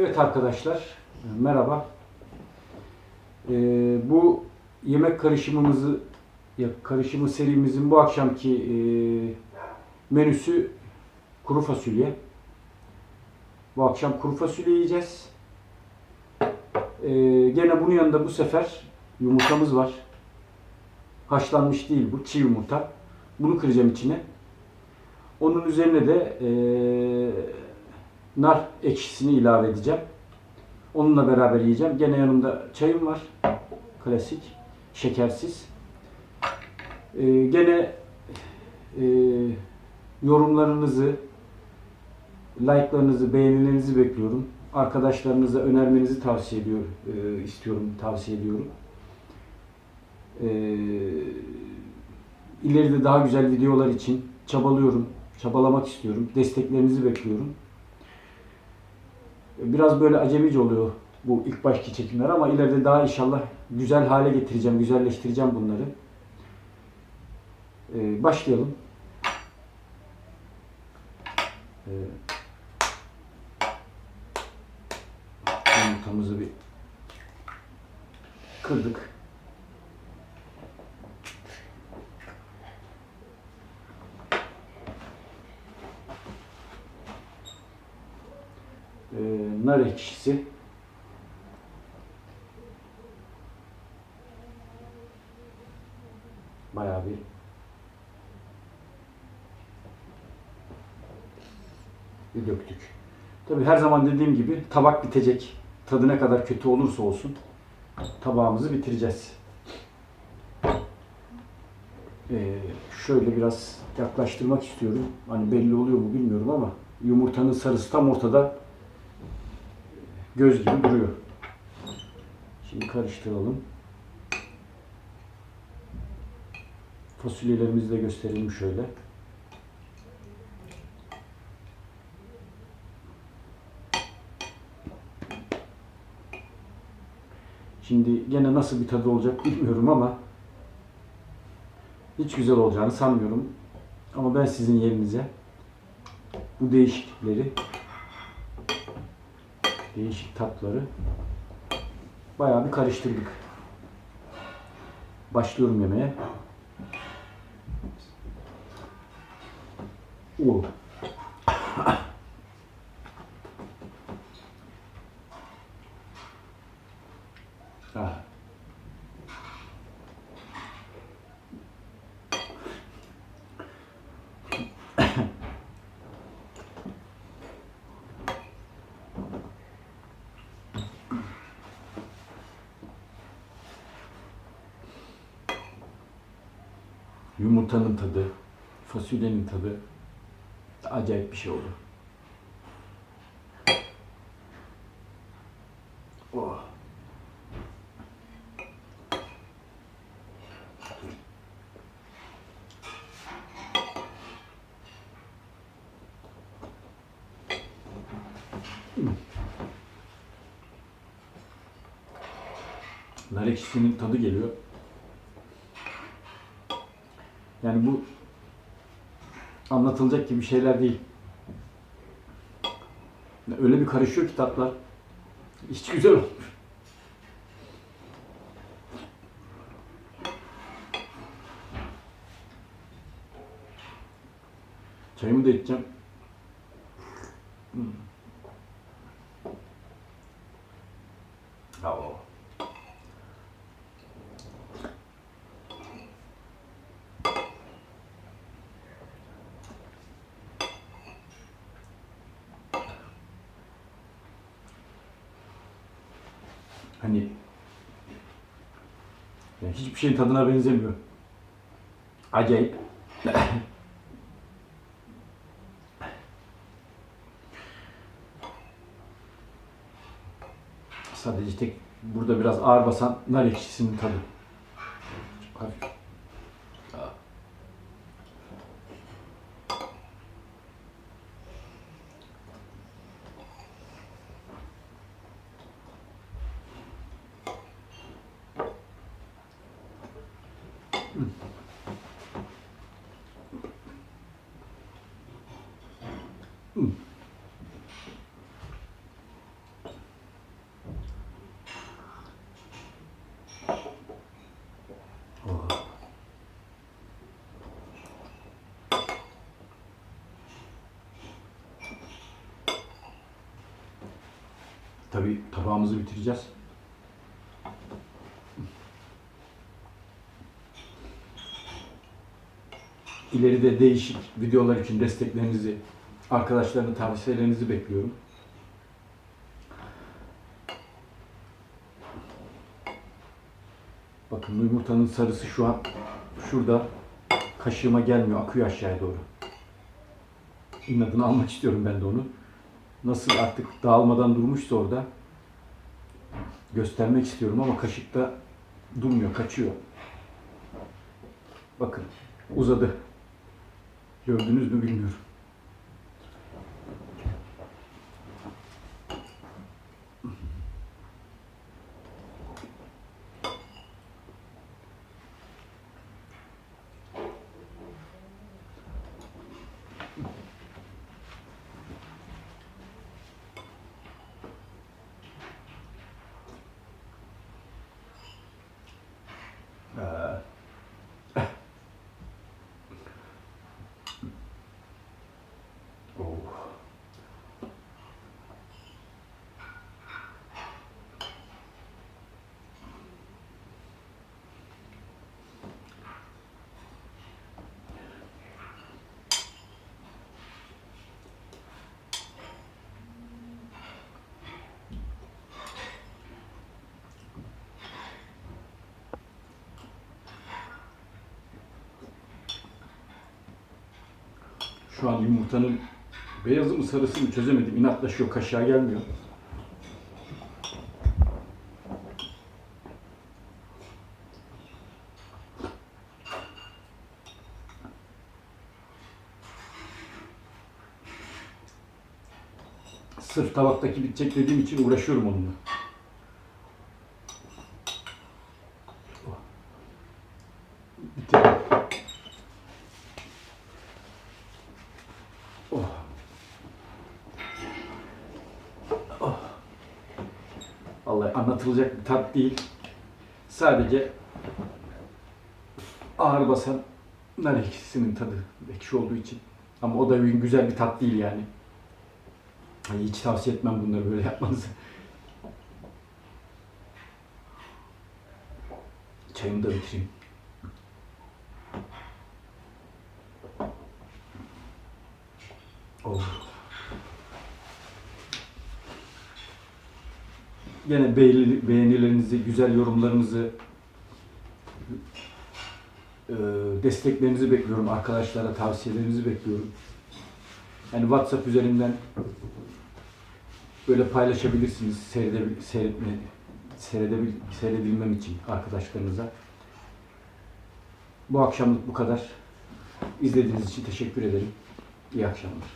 Evet arkadaşlar, merhaba. Ee, bu yemek karışımımızı, ya karışımı serimizin bu akşamki e, menüsü kuru fasulye. Bu akşam kuru fasulye yiyeceğiz. Ee, gene bunun yanında bu sefer yumurtamız var. Haşlanmış değil bu, çiğ yumurta. Bunu kıracağım içine. Onun üzerine de eee, nar ekşisini ilave edeceğim. Onunla beraber yiyeceğim. Gene yanımda çayım var. Klasik. Şekersiz. Eee, gene eee, yorumlarınızı, like'larınızı, beğenilerinizi bekliyorum. Arkadaşlarınıza önermenizi tavsiye ediyorum, eee, istiyorum, tavsiye ediyorum. Eee ileride daha güzel videolar için çabalıyorum, çabalamak istiyorum. Desteklerinizi bekliyorum. Biraz böyle acemice oluyor bu ilk başki çekimler ama ileride daha inşallah güzel hale getireceğim, güzelleştireceğim bunları. Ee, başlayalım. Ee, yumurtamızı bir kırdık. Ee, nar ekşisi. Bayağı bir bir döktük. Tabii her zaman dediğim gibi tabak bitecek. Tadı ne kadar kötü olursa olsun tabağımızı bitireceğiz. Ee, şöyle biraz yaklaştırmak istiyorum. Hani belli oluyor mu bilmiyorum ama yumurtanın sarısı tam ortada göz gibi duruyor. Şimdi karıştıralım. Fasulyelerimizi de gösterelim şöyle. Şimdi gene nasıl bir tadı olacak bilmiyorum ama hiç güzel olacağını sanmıyorum. Ama ben sizin yerinize bu değişiklikleri değişik tatları bayağı bir karıştırdık. Başlıyorum yemeğe. Oo. Yumurtanın tadı, fasulyenin tadı acayip bir şey oldu. Oh. Nar ekşisinin tadı geliyor. Yani bu anlatılacak gibi şeyler değil. Öyle bir karışıyor ki tatlar. Hiç güzel olmuş. Çayımı da içeceğim. Hmm. Oh. Hani yani hiçbir şeyin tadına benzemiyor. Acayip. Sadece tek burada biraz ağır basan nar ekşisinin tadı. Hı. Hı. Tabii tabağımızı bitireceğiz. İleride değişik videolar için desteklerinizi, arkadaşların tavsiyelerinizi bekliyorum. Bakın yumurtanın sarısı şu an şurada kaşığıma gelmiyor, akıyor aşağıya doğru. İnadını almak istiyorum ben de onu. Nasıl artık dağılmadan durmuşsa orada göstermek istiyorum ama kaşıkta durmuyor, kaçıyor. Bakın uzadı. Gördünüz mü bilmiyorum. Şu an yumurtanın beyazı mı sarısı mı çözemedim. İnatlaşıyor, kaşığa gelmiyor. Sırf tabaktaki bitecek dediğim için uğraşıyorum onunla. Vallahi anlatılacak bir tat değil. Sadece ağır basan nar ekşisinin tadı ekşi olduğu için. Ama o da güzel bir tat değil yani. Hiç tavsiye etmem bunları böyle yapmanızı. Çayımı da bitireyim. Oh. Yine beğeni- beğenilerinizi, güzel yorumlarınızı, e, desteklerinizi bekliyorum. Arkadaşlara tavsiyelerinizi bekliyorum. Yani WhatsApp üzerinden böyle paylaşabilirsiniz seyredebil, seyretme, seyredebil, seyredilmem için arkadaşlarınıza. Bu akşamlık bu kadar. İzlediğiniz için teşekkür ederim. İyi akşamlar.